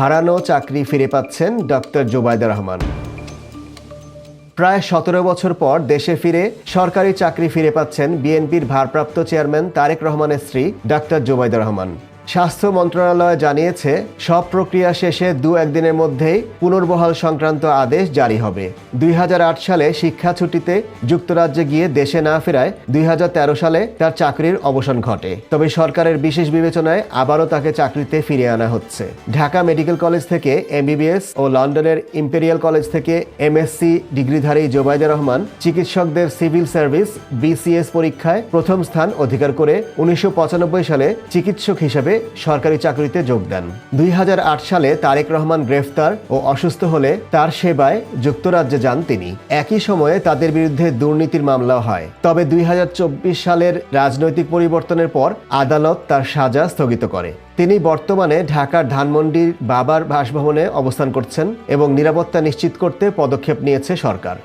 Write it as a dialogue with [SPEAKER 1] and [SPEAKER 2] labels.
[SPEAKER 1] হারানো চাকরি ফিরে পাচ্ছেন ডক্টর জোবায়দা রহমান। প্রায় সতেরো বছর পর দেশে ফিরে সরকারি চাকরি ফিরে পাচ্ছেন বিএনপির ভারপ্রাপ্ত চেয়ারম্যান তারেক রহমানের স্ত্রী ডাক্তার জোবাইদা রহমান। স্বাস্থ্য মন্ত্রণালয় জানিয়েছে, সব প্রক্রিয়া শেষে দু একদিনের মধ্যেই পুনর্বহাল সংক্রান্ত আদেশ জারি হবে। দুই হাজার আট সালে শিক্ষা ছুটিতে যুক্তরাজ্যে গিয়ে দেশে না ফেরায় দুই সালে তার চাকরির অবসান ঘটে। তবে সরকারের বিশেষ বিবেচনায় আবারও তাকে চাকরিতে ফিরিয়ে আনা হচ্ছে। ঢাকা মেডিকেল কলেজ থেকে এমবিবিএস ও লন্ডনের ইম্পেরিয়াল কলেজ থেকে এমএসসি ডিগ্রিধারী জোবাইদা রহমান চিকিৎসকদের সিভিল সার্ভিস, বিসিএস পরীক্ষায় প্রথম স্থান অধিকার করে উনিশশো পঁচানব্বই সালে চিকিৎসক হিসেবে সরকারি চাকরিতে যোগ দেন। দুই হাজার আট সালে তারেক রহমান গ্রেফতার ও অসুস্থ হলে তার সেবায় যুক্তরাজ্যে যান তিনি। একই সময়ে তাদের বিরুদ্ধে দুর্নীতির মামলা হয়। তবে দুই হাজার চব্বিশ সালের রাজনৈতিক পরিবর্তনের পর আদালত তার সাজা স্থগিত করে। তিনি বর্তমানে ঢাকার ধানমন্ডির বাবার বাসভবনে অবস্থান করছেন এবং নিরাপত্তা নিশ্চিত করতে পদক্ষেপ নিয়েছে সরকার।